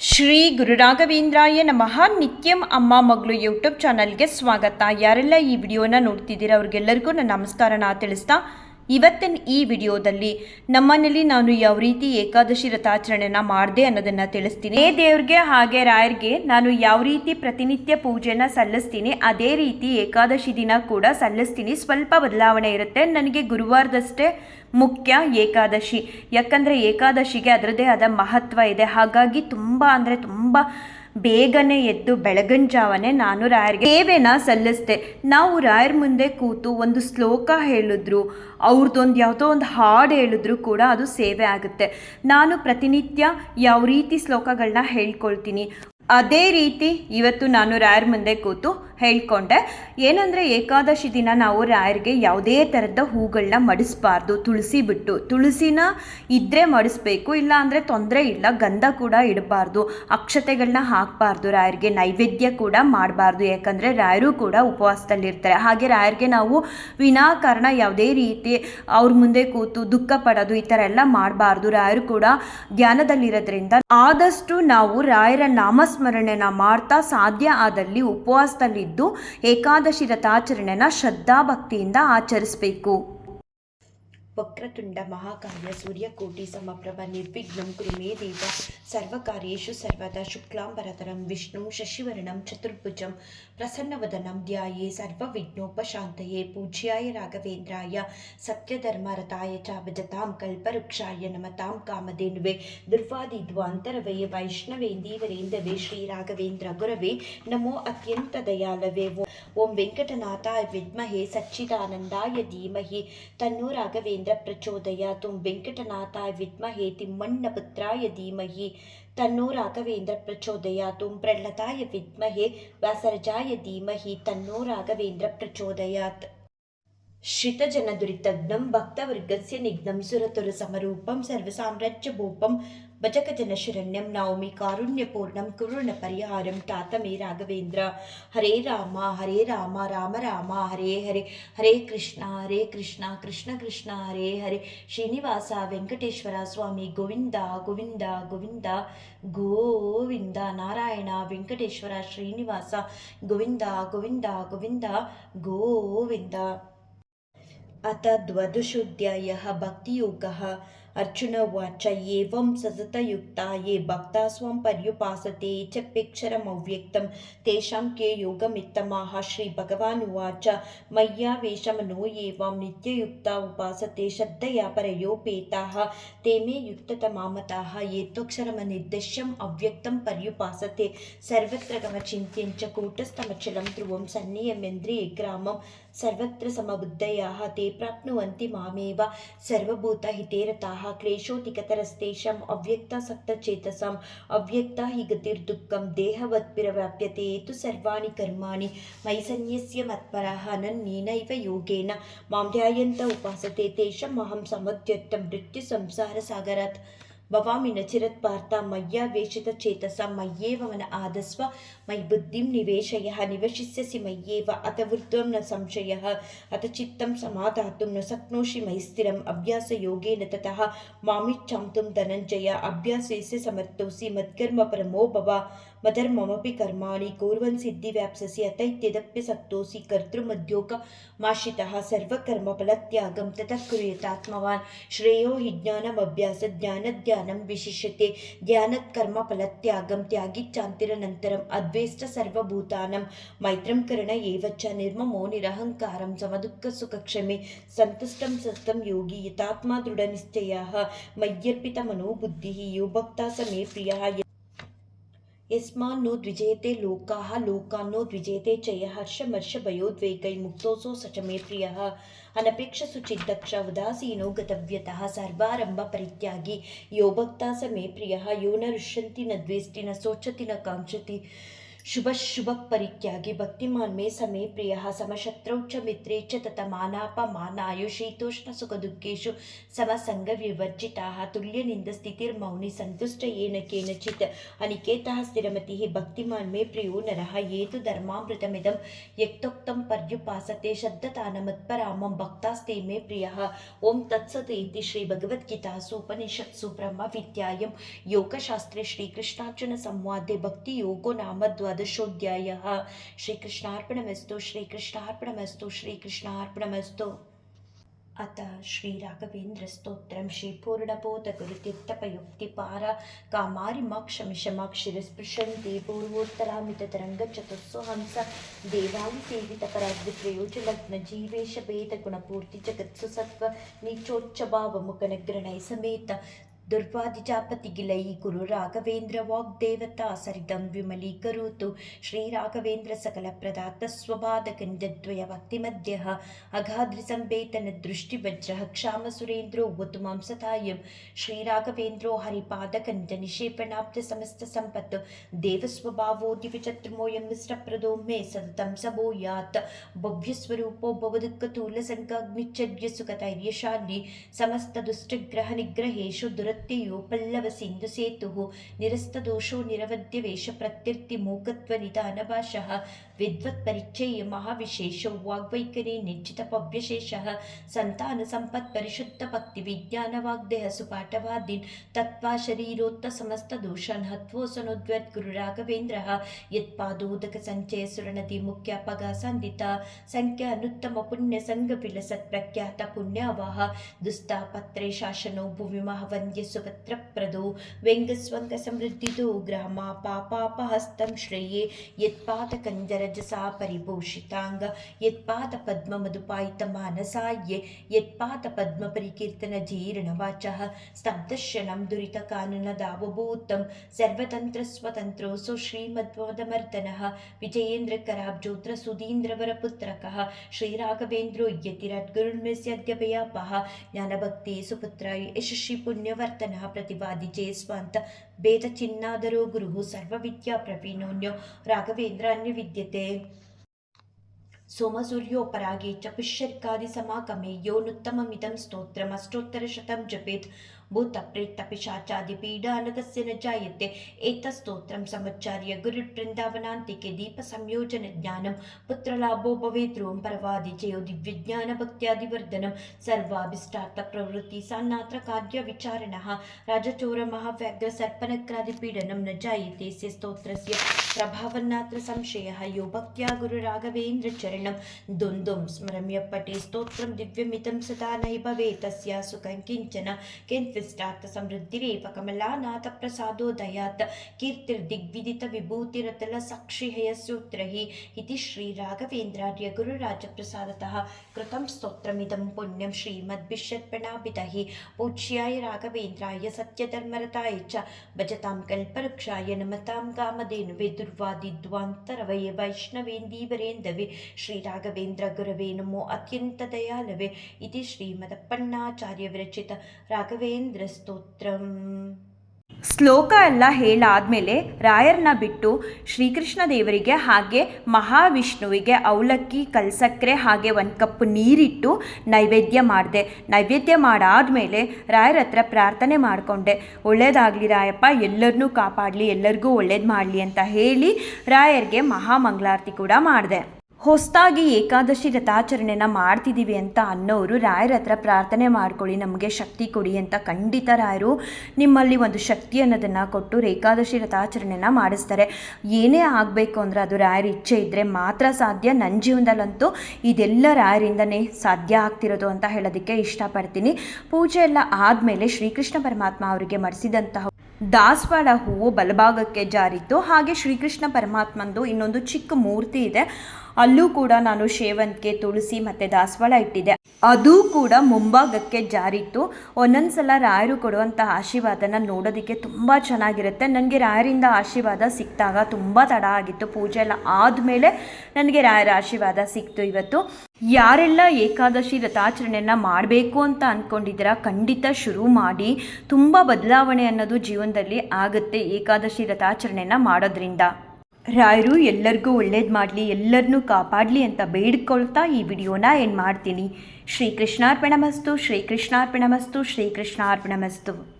ಶ್ರೀ ಗುರುರಾಘವೇಂದ್ರಾಯ ನಮಃ. ನಿತ್ಯಂ ಅಮ್ಮ ಮಗಳು ಯೂಟ್ಯೂಬ್ ಚಾನಲ್ಗೆ ಸ್ವಾಗತ. ಯಾರೆಲ್ಲ ಈ ವಿಡಿಯೋನ ನೋಡ್ತಿದ್ದೀರಾ ಅವ್ರಿಗೆಲ್ಲರಿಗೂ ನನ್ನ ನಮಸ್ಕಾರನ ತಿಳಿಸ್ತಾ ಇವತ್ತಿನ ಈ ವಿಡಿಯೋದಲ್ಲಿ ನಮ್ಮನೇಲಿ ನಾನು ಯಾವ ರೀತಿ ಏಕಾದಶಿ ವ್ರತಾಚರಣೆನ ಮಾಡಿದೆ ಅನ್ನೋದನ್ನು ತಿಳಿಸ್ತೀನಿ. ಏ ದೇವ್ರಿಗೆ ಹಾಗೆ ರಾಯರ್ಗೆ ನಾನು ಯಾವ ರೀತಿ ಪ್ರತಿನಿತ್ಯ ಪೂಜೆನ ಸಲ್ಲಿಸ್ತೀನಿ, ಅದೇ ರೀತಿ ಏಕಾದಶಿ ದಿನ ಕೂಡ ಸಲ್ಲಿಸ್ತೀನಿ. ಸ್ವಲ್ಪ ಬದಲಾವಣೆ ಇರುತ್ತೆ. ನನಗೆ ಗುರುವಾರದಷ್ಟೇ ಮುಖ್ಯ ಏಕಾದಶಿ. ಯಾಕಂದರೆ ಏಕಾದಶಿಗೆ ಅದರದೇ ಆದ ಮಹತ್ವ ಇದೆ. ಹಾಗಾಗಿ ತುಂಬ ಅಂದರೆ ತುಂಬ ಬೇಗನೆ ಎದ್ದು ಬೆಳಗಿನ ಜಾವನೆ ನಾನು ರಾಯರ್ಗೆ ಸೇವೆನ ಸಲ್ಲಿಸ್ದೆ. ನಾವು ರಾಯರ್ ಮುಂದೆ ಕೂತು ಒಂದು ಶ್ಲೋಕ ಹೇಳಿದ್ರು ಅವ್ರದ್ದೊಂದು ಯಾವುದೋ ಒಂದು ಹಾಡು ಹೇಳಿದ್ರು ಕೂಡ ಅದು ಸೇವೆ ಆಗುತ್ತೆ. ನಾನು ಪ್ರತಿನಿತ್ಯ ಯಾವ ರೀತಿ ಶ್ಲೋಕಗಳನ್ನ ಹೇಳ್ಕೊಳ್ತೀನಿ. ಅದೇ ರೀತಿ ಇವತ್ತು ನಾನು ರಾಯರ್ ಮುಂದೆ ಕೂತು ಹೇಳ್ಕೊಂಡೆ, ಏನಂದರೆ ಏಕಾದಶಿ ದಿನ ನಾವು ರಾಯರ್ಗೆ ಯಾವುದೇ ಥರದ ಹೂಗಳನ್ನ ಮಡಿಸ್ಬಾರ್ದು, ತುಳಸಿ ಬಿಟ್ಟು. ತುಳಸಿನ ಇದ್ದರೆ ಮಡಿಸ್ಬೇಕು ಇಲ್ಲ ಅಂದರೆ ತೊಂದರೆ ಇಲ್ಲ, ಗಂಧ ಕೂಡ ಇಡಬಾರ್ದು ಅಕ್ಷತೆಗಳನ್ನ ಹಾಕಬಾರ್ದು ರಾಯರ್ಗೆ, ನೈವೇದ್ಯ ಕೂಡ ಮಾಡಬಾರ್ದು, ಯಾಕಂದರೆ ರಾಯರು ಕೂಡ ಉಪವಾಸದಲ್ಲಿರ್ತಾರೆ. ಹಾಗೆ ರಾಯರ್ಗೆ ನಾವು ವಿನಾಕಾರಣ ಯಾವುದೇ ರೀತಿ ಅವ್ರ ಮುಂದೆ ಕೂತು ದುಃಖ ಪಡೋದು ಈ ಥರ ಎಲ್ಲ ಮಾಡಬಾರ್ದು. ರಾಯರು ಕೂಡ ಧ್ಯಾನದಲ್ಲಿರೋದ್ರಿಂದ ಆದಷ್ಟು ನಾವು ರಾಯರ ನಾಮಸ್ಮರಣೆನ ಮಾಡ್ತಾ ಸಾಧ್ಯ ಆದಲ್ಲಿ ಉಪವಾಸದಲ್ಲಿದ್ದು ಏಕಾದಶಿ ವ್ರತಾಚರಣೆನ ಶ್ರದ್ಧಾಭಕ್ತಿಯಿಂದ ಆಚರಿಸಬೇಕು. ವಕ್ರತುಂಡ ಮಹಾಕಾಯ ಸೂರ್ಯಕೋಟಿ ಸಮಪ್ರಭ ನಿರ್ವಿಘ್ನಂ ಕುರು ಮೇ ದೇವ ಸರ್ವಕಾರ್ಯೇಷು ಸರ್ವದಾ ಶುಕ್ಲಾಂಬರತರಂ ವಿಷ್ಣು ಶಶಿವರ್ಣಂ ಚತುರ್ಭುಜಂ ಪ್ರಸನ್ನವದನಂ ಧ್ಯಾಯೇ ಸರ್ವವಿಘ್ನೋಪಶಾಂತಯೇ ಪೂಜ್ಯಾಯ ರಾಘವೇಂದ್ರಾಯ ಸತ್ಯಧರ್ಮರತಾಯ ಚ ಭಜತಾಂ ಕಲ್ಪವೃಕ್ಷಾಯ ನಮತಾಂ ಕಾಮಧೇನುವೆ ದುರ್ವಾದಿದ್ವಾಂತರವೇ ವೈಷ್ಣವೇಂದೀವರೇಂದವೇ ಶ್ರೀ ರಾಘವೇಂದ್ರ ಗುರವೇ ನಮೋ ಅತ್ಯಂತ ದಯಾಲವೇ ಓಂ ವೆಂಕಟನಾಥಾಯ ವಿದ್ಮಹೆ ಸಚ್ಚಿದಾನಂದಾಯ ಧೀಮಹಿ ತನ್ನೋ ರಾಘವೇಂದ್ರ ರುದ್ರೇಂದ್ರ ಪ್ರಚೋದಯಾತು ವೆಂಕಟನಾಥಾಯ ವಿದ್ಮಹೇತಿ ಮಣ್ಣಪುತ್ರಾಯ ಧೀಮಹಿ ತನ್ನೋ ರಾಘವೇಂದ್ರ ಪ್ರಚೋದಯಾತು ಪ್ರಹ್ಲದಾಯ ವಿದ್ಮಹೇ ವ್ಯಾಸರಜಾಯ ಧೀಮಹಿ ತನ್ನೋ ರಾಘವೇಂದ್ರ ಪ್ರಚೋದಯಾತ್ ಶ್ರಿತಜನದುರಿತಜ್ಞಂ ಭಕ್ತವರ್ಗಸ್ಯ ನಿಘ್ನಂ ಸುರತುರ ಸಮರೂಪಂ ಸರ್ವಸಾಮ್ರಾಜ್ಯ ಭೂಪಂ భజగజనశరణ్యం నవమి కారుణ్యపూర్ణం కురుణ పరిహారం తాతమే రాఘవేంద్ర. హరే రామ హరే రామ రామ రామ హరే హరే హరే కృష్ణ హరే కృష్ణ కృష్ణ కృష్ణ హరే హరే. శ్రీనివాస వెంకటేశ్వర స్వామి గోవింద గోవింద గోవింద గోవింద. నారాయణ వెంకటేశ్వర శ్రీనివాస గోవింద గోవింద గోవింద గోవింద. అతద్వదుశుద్ధ్య భక్తియోగ उवाच एवं सततयुक्ता ये भक्ता स्वं पर्युपासते चप्यक्षरमव्यक्तं तेषां के योगमित्तमाः श्रीभगवानुवाच मय्यावेशमनो एवं नित्ययुक्ता उपासते, श्रद्धया परयोपेताः, ते मे युक्ततमामताः, ये त्वक्षरमनिर्दिश्यम् अव्यक्तं पर्युपासते, सर्वत्र गमचिन्त्यं च कूटस्थमचलं ध्रुवं సర్వత్ర సమబుద్ధయా తే ప్రాప్నువంతి మామేవ సర్వభూత హితేరతాః క్లేశోతికతరస్తేషాం అవ్యక్త సప్తచేతసాం అవ్యక్త హి గతిర్దుఃఖం దేహవత్పిరవ్యాప్యతే తు సర్వాణి కర్మాణి మయి సన్యస్య మత్పరాః నన్నీనైవ యోగేన మాం ధ్యాయంత ఉపాసతే తేషాం అహం సమద్యత్తం మృత్యు సంసార సాగరాత్ భవామి నచిరత్పార్థ మయ్యా వేషిత చేతస మయ్యేవ మన ఆదస్వ మై బుద్ధిం నివేశయ నివసిష్యసి మయ్యేవ అత వృద్ధం న సంశయ అత చిత్తం సమాధాతుం న శక్నోషి మై స్థిరం అభ్యాసయోగేన తత మామిచ్చాంతుం ధనంజయ అభ్యాసేసి సమర్థోసి మత్కర్మ పరమో భవ मधर्ममपि कर्माणि कुर्वन् सिद्धिव्याप्स्यसि अत इत्यदप्यसक्तोऽसि कर्तृमद्योगमाश्रितः सर्वकर्मफलत्यागं ततः कुर्यतात्मवान्। श्रेयो हि ज्ञानमभ्यासज्ञानध्यानं विशिष्यते। ध्यानत्कर्मफलत्यागं त्यागिच्चान्तिरनन्तरम् अद्वेष्ट सर्वभूतानं मैत्रं करण एव च निर्ममो निरहङ्कारं समदुःखसुखक्षमे। सन्तुष्टं सततं योगी यतात्मा दृढनिश्चयः। मय्यर्पितमनो बुद्धिः यो भक्ता स मे प्रियः। ಯಸ್ಮಾನ್ನೋ ದ್ವಿಜಯತೆ ಲೋಕಾಃ ಲೋಕಾನ್ನೋ ದ್ವಿಜಯತೆ ಚಯ ಹರ್ಷಮರ್ಷ ಭಯೋದ್ವೇಗೈ ಮುಕ್ತೋಸೋ ಸಚಮೇ ಪ್ರಿಯ. ಅನಪೇಕ್ಷಸು ಚಿದ್ದಕ್ಷ ಉದಾಸೀನೋ ಗತವ್ಯತಃ, ಸರ್ವಾರಂಭ ಪರಿತ್ಯಾಗಿ, ಯೋ ಭಕ್ತ ಸ ಮೇ ಪ್ರಿಯ, ಯೋ ನ ರುಷ್ಯಂತಿ ನ ದ್ವೇಷ್ಟಿ ನ ಸೋಚತಿ ನ ಕಾಂಕ್ಷತಿ ಶುಭ ಶುಭ ಪರಿತ್ಯಾಗಿ ಭಕ್ತಿಮಾನ್ಮೇ ಸಮೇ ಪ್ರಿಯ ಸಮಶತ್ರೌಚ ಮಿತ್ರೇ ಚ ತತ ಮಾನಾಪಮಾನಾಯು ಶೀತೋಷ್ಣ ಸುಖ ದುಃಖೇಶು ಸಮಸಂಗ ವಿವರ್ಜಿತಾ ತುಲ್ಯನಿಂದ ಸ್ಥಿತಿರ್ಮೌನಿ ಸಂತುಷ್ಟ ಏನ ಕೇನಚಿತ್ ಅನಿಕೇತ ಸ್ಥಿರಮತಿ ಭಕ್ತಿಮಾನ್ಮೇ ಪ್ರಿಯೋ ನರಹ ಏತು ಧರ್ಮಾಮೃತಮಿದಂ ಯಕ್ತೋಕ್ತಂ ಪರ್ಯುಪಾಸತೆ ಶಬ್ದತಾನ ಮತ್ಪರಾಮಂ ಭಕ್ತಾಸ್ತೆ ಮೇ ಪ್ರಿಯ ಓಂ ತತ್ಸತ್ ಇತಿ ಶ್ರೀ ಭಗವದ್ಗೀತಾ ಉಪನಿಷತ್ಸು ಬ್ರಹ್ಮ ವಿದ್ಯಾಯಂ ಯೋಗಶಾಸ್ತ್ರೇ ಶ್ರೀಕೃಷ್ಣಾರ್ಜುನ ಸಂವಾದೆ ಭಕ್ತಿ ಯೋಗೋ ನಾಮ ದ್ವಾದಶೋಧ್ಯಾಯ ಶ್ರೀಕೃಷ್ಣಾರ್ಪಣಮಸ್ತು ಶ್ರೀಕೃಷ್ಣಾರ್ಪಣಮಸ್ತು ಶ್ರೀಕೃಷ್ಣಾರ್ಪಣಮಸ್ತು ಅಥ ಶ್ರೀ ರಾಘವೇಂದ್ರ ಸ್ತೋತ್ರಂ ಶ್ರೀ ಪೂರ್ಣಬೋಧ ಕಾಮಾರಿ ಮಾಕ್ಷ ಮಿಷಮಾಕ್ಷಿರ ಸ್ಪೃಶಂತಿ ಪೂರ್ವೋತ್ತರಾಮಿತ ತರಂಗ ಚತುರ್ಸು ಹಂಸ ದೇವಾಲಿ ಸೇವಿತ ಪರಾಗ್ರಿ ಪ್ರಯೋಜ ಲಗ್ನ ಜೀವೇಶ ಭೇದ ಗುಣಪೂರ್ತಿ ಜಗತ್ಸು ಸತ್ವ ನೀಚೋಚ್ಚ ಭಾವ ಮುಖ ಗ್ರಣೈ ಸಮೇತ ದುರ್ವಾದಿಜಾಪತಿಗಿಲೈ ಗುರು ರಾಘವೇಂದ್ರ ವಾಗ್ದೇವತಾ ಸರಿತಂ ವಿಮಲೀಕರೋತು ಶ್ರೀರಾಘವೇಂದ್ರ ಸಕಲ ಪ್ರದಾತ ಸ್ವಬಾಧಕನಿಜದ್ವಯ ಭಕ್ತಿಮಧ್ಯ ಅಗಾಧ್ರಿಸಂಬೇತನ ದೃಷ್ಟಿವಜ್ರ ಕ್ಷಾಮ ಸುರೇಂದ್ರೋ ಒತು ಮಾಂಸತಾಯಂ ಶ್ರೀರಾಘವೇಂದ್ರೋ ಹರಿಪಾದಕನಿಜ ನಿಷೇಪಣಾಬ್ಧ ಸಮಸ್ತ ಸಂಪತ್ತು ದೇವಸ್ವಭಾವೋ ದಿವಿಚತ್ರುಮೋಯಂ ಮಿಶ್ರಪ್ರದೋ ಮೇ ಸತತಂ ಸಭೂಯಾತ್ ಭವ್ಯಸ್ವರೂಪೋ ಭವದುಃಖತೂಲಸಂಕಾಗ್ನಿಚ್ಚರ್ಯ ಸುಖತೈರ್ಯಶಾಲಿ ಸಮಸ್ತ ದುಷ್ಟಗ್ರಹ ನಿಗ್ರಹೇಶು ದುರ ಪ್ರವೃತ್ತಿಯು ಪಲ್ಲವ ಸಿಂಧು ಸೇತು ನಿರಸ್ತ ದೋಷೋ ವೇಷ ಪ್ರತ್ಯರ್ಥಿ ಮೂಕತ್ವ ನಿಧಾನ ಭಾಷಃ ವಿದ್ವತ್ ಪರಿಚಯ ಮಹಾವಿಶೇಷ ವಾಗ್ವೈಖರಿ, ನಿಶ್ಚಿತ ಪವ್ಯಶೇಷ, ಸಂತಾನ ಸಂಪತ್ ಪರಿಶುದ್ಧ ಭಕ್ತಿ ವಿಜ್ಞಾನ ವಾಗ್ದೇಹ ಸುಪಾಠವಾದಿನ್, ತತ್ವ ಶರೀರೋತ್ತ ಸಮಸ್ತ ದೋಷನ್ ಹತ್ವೋಸನೋದ್ವತ್ ಗುರು ರಾಘವೇಂದ್ರ ಯತ್ಪಾದೋದಕ ಸಂಚಯ ಸುರಣದಿ ಮುಖ್ಯ ಪಗ ಸಂದಿತ ಸಂಖ್ಯಾ ಅನುತ್ತಮ ಪುಣ್ಯ ಸಂಘ ವಿಲಸತ್ ಪ್ರಖ್ಯಾತ ಪುಣ್ಯಾವಾಹ ದುಸ್ತ ಪತ್ರೆ ಶಾಸನೋ ಭೂಮಿ ಮಹಾವಂದ್ಯ ಸುಭದ್ರ ಪ್ರದೋ ವ್ಯಂಗಸ್ವಂಗ ಸಮೃದ್ಧಿ ಗ್ರಾಮ ಪಾಪಾಪ ಹಸ್ತಂ ಶ್ರೇಯೇ ಯತ್ಪಾದ ಕಂಜರ ರಜಸಾ ಪರಿಭೂಷಿತಾಂಗ ಯತ್ಪಾದ ಪದ್ಮ ಮಧುಪಾಯಿತ ಮಾನಸಾಯೆ ಯತ್ಪಾದ ಪದ್ಮ ಪರಿಕೀರ್ತನ ಜೀರ್ಣ ವಾಚ ಸ್ತಬ್ಧಶನಂ ದುರಿತ ಕಾನನ ದಾವಭೂತಂ ಸರ್ವತಂತ್ರ ಸ್ವತಂತ್ರೋ ಸ್ವತಂತ್ರೋಸು ಶ್ರೀಮದ್ವದಮರ್ದನ ವಿಜಯೇಂದ್ರ ಕರಾಬ್ಜೋತ್ರ ಸುಧೀಂದ್ರವರ ಪುತ್ರಕ ಶ್ರೀರಾಘವೇಂದ್ರೋ ಯತಿರದ್ಗುರುಣ್ಮಿಸ್ಯದ್ಯಪಯಾಪಃ ಜ್ಞಾನಭಕ್ತಿ ಸುಪುತ್ರ ಯಶಸ್ವಿ ಪುಣ್ಯವರ್ತನ ಪ್ರತಿಪಾದಿಜೆ ಸ್ವಂತ पुण्यवर्तनः प्रतिवादि जयस्वान्त भेदचिन्नादरो गुरुः सर्वविद्याप्रवीणोऽन्यो राघवेन्द्रान्यविद्यते सोमसूर्योपरागे च पुष्यर्कादिसमागमे योनुत्तममिदं स्तोत्रमष्टोत्तरशतं जपेत् भूतप्रेत्तपिशाचादिपीडानतस्य न जायते एतत्स्तोत्रं समुच्चार्य गुरुर्वृन्दावनान्तिके दीपसंयोजनज्ञानं पुत्रलाभो भवेत् ध्रुवं परवादिजयो दिव्यज्ञानभक्त्यादिवर्धनं सर्वाभिष्टार्थप्रवृत्ति सान्नात्रकार्यविचारणः राजचोरमहाव्याघ्रसर्पनक्रादिपीडनं न जायते स्य स्तोत्रस्य प्रभावन्नात्र संशयः यो भक्त्या गुरुराघवेन्द्रचरणं दुन्दुं स्मरम्य पठे स्तोत्रं दिव्यमितं सदा नहि भवेत् तस्या सुखं किञ्चन ವಿಷ್ಟಾರ್ಥ ಸಮೃದ್ಧಿರೇಪಕಮಲಾ ನಾಥ ಪ್ರಸಾದೋದಯಾತ್ ಕೀರ್ತಿರ್ದಿಗ್ವಿದಿತ ವಿಭೂತಿರತಲ ಸಾಕ್ಷಿ ಹಯಸೂತ್ರ ಹಿ ಇತಿ ಶ್ರೀ ರಾಘವೇಂದ್ರಾರ್ಯ ಗುರುರಾಜಪ್ರಸಾದತಃ ಕೃತಂ ಸ್ತೋತ್ರಮಿದಂ ಪುಣ್ಯಂ ಶ್ರೀಮದ್ಭಿಷ್ಯರ್ಪಣಾಭಿತಹಿ ಪೂಜ್ಯಾಯ ರಾಘವೇಂದ್ರಾಯ ಸತ್ಯಧರ್ಮರತಾಯ ಚ ಭಜತಾಂ ಕಲ್ಪವೃಕ್ಷಾಯ ನಮತಾಂ ಕಾಮಧೇನುವೆ ದುರ್ವಾದಿದ್ವಾಂತರವಯ ವೈಷ್ಣವೇಂದೀವರೇಂದವೆ ಶ್ರೀರಾಘವೇಂದ್ರ ಗುರವೇ ನಮೋ ಅತ್ಯಂತ ದಯಾಲವೇ ಇತಿ ಶ್ರೀಮದಪ್ಪಣ್ಣಾಚಾರ್ಯ ವಿರಚಿತ ರಾಘವೇಂದ್ರ ಸ್ತೋತ್ರಂ ಶ್ಲೋಕ ಎಲ್ಲ ಹೇಳಾದ್ಮೇಲೆ ರಾಯರನ್ನ ಬಿಟ್ಟು ಶ್ರೀಕೃಷ್ಣ ದೇವರಿಗೆ ಹಾಗೆ ಮಹಾವಿಷ್ಣುವಿಗೆ ಅವಲಕ್ಕಿ, ಕಲ್ಸಕ್ಕರೆ ಹಾಗೆ ಒಂದು ಕಪ್ ನೀರಿಟ್ಟು ನೈವೇದ್ಯ ಮಾಡಿದೆ. ನೈವೇದ್ಯ ಮಾಡಾದಮೇಲೆ ರಾಯರ ಹತ್ರ ಪ್ರಾರ್ಥನೆ ಮಾಡಿಕೊಂಡೆ. ಒಳ್ಳೇದಾಗಲಿ ರಾಯಪ್ಪ ಎಲ್ಲರನ್ನೂ ಕಾಪಾಡಲಿ, ಎಲ್ಲರಿಗೂ ಒಳ್ಳೇದು ಮಾಡಲಿ ಅಂತ ಹೇಳಿ ರಾಯರಿಗೆ ಮಹಾಮಂಗಳಾರತಿ ಕೂಡ ಮಾಡಿದೆ. ಹೊಸದಾಗಿ ಏಕಾದಶಿ ರಥಾಚರಣೆನ ಮಾಡ್ತಿದ್ದೀವಿ ಅಂತ ಅನ್ನೋರು ರಾಯರ ಹತ್ರ ಪ್ರಾರ್ಥನೆ ಮಾಡ್ಕೊಳ್ಳಿ, ನಮಗೆ ಶಕ್ತಿ ಕೊಡಿ ಅಂತ ಖಂಡಿತ ರಾಯರು ನಿಮ್ಮಲ್ಲಿ ಒಂದು ಶಕ್ತಿ ಅನ್ನೋದನ್ನು ಕೊಟ್ಟು ಏಕಾದಶಿ ರಥಾಚರಣೆನ ಮಾಡಿಸ್ತಾರೆ. ಏನೇ ಆಗಬೇಕು ಅಂದರೆ ಅದು ರಾಯರ ಇಚ್ಛೆ ಇದ್ದರೆ ಮಾತ್ರ ಸಾಧ್ಯ. ನನ್ನ ಜೀವನದಲ್ಲಂತೂ ಇದೆಲ್ಲ ರಾಯರಿಂದನೇ ಸಾಧ್ಯ ಆಗ್ತಿರೋದು ಅಂತ ಹೇಳೋದಕ್ಕೆ ಇಷ್ಟಪಡ್ತೀನಿ. ಪೂಜೆ ಎಲ್ಲ ಆದಮೇಲೆ ಶ್ರೀಕೃಷ್ಣ ಪರಮಾತ್ಮ ಅವರಿಗೆ ಮರೆಸಿದಂತಹ ದಾಸವಾಳ ಹೂವು ಬಲಭಾಗಕ್ಕೆ ಜಾರಿತ್ತು ಹಾಗೆ ಶ್ರೀಕೃಷ್ಣ ಪರಮಾತ್ಮಂದು ಇನ್ನೊಂದು ಚಿಕ್ಕ ಮೂರ್ತಿ ಇದೆ. ಅಲ್ಲೂ ಕೂಡ ನಾನು ಶೇವಂತಿಗೆ ತುಳಸಿ ಮತ್ತು ದಾಸವಾಳ ಇಟ್ಟಿದ್ದೆ. ಅದು ಕೂಡ ಮುಂಭಾಗಕ್ಕೆ ಜಾರಿತ್ತು ಒಂದೊಂದ್ಸಲ ರಾಯರು ಕೊಡುವಂಥ ಆಶೀರ್ವಾದನ ನೋಡೋದಕ್ಕೆ ತುಂಬ ಚೆನ್ನಾಗಿರುತ್ತೆ. ನನಗೆ ರಾಯರಿಂದ ಆಶೀರ್ವಾದ ಸಿಕ್ಕಿದಾಗ ತುಂಬ ತಡ ಆಗಿತ್ತು. ಪೂಜೆ ಎಲ್ಲ ಆದಮೇಲೆ ನನಗೆ ರಾಯರ ಆಶೀರ್ವಾದ ಸಿಕ್ತು ಇವತ್ತು. ಯಾರೆಲ್ಲ ಏಕಾದಶಿ ರಥಾಚರಣೆಯನ್ನು ಮಾಡಬೇಕು ಅಂತ ಅಂದ್ಕೊಂಡಿದ್ದೀರಾ ಖಂಡಿತ ಶುರು ಮಾಡಿ. ತುಂಬ ಬದಲಾವಣೆ ಅನ್ನೋದು ಜೀವನದಲ್ಲಿ ಆಗುತ್ತೆ ಏಕಾದಶಿ ರಥಾಚರಣೆನ ಮಾಡೋದ್ರಿಂದ. ರಾಯರು, ಎಲ್ಲರಿಗೂ ಒಳ್ಳೇದು ಮಾಡಲಿ ಎಲ್ಲರನ್ನೂ ಕಾಪಾಡಲಿ ಅಂತ ಬೇಡ್ಕೊಳ್ತಾ ಈ ವಿಡಿಯೋನ ಏನು ಮಾಡ್ತೀನಿ? ಶ್ರೀಕೃಷ್ಣಾರ್ಪಣಮಸ್ತು ಶ್ರೀಕೃಷ್ಣಾರ್ಪಣಮಸ್ತು ಶ್ರೀಕೃಷ್ಣಾರ್ಪಣಮಸ್ತು.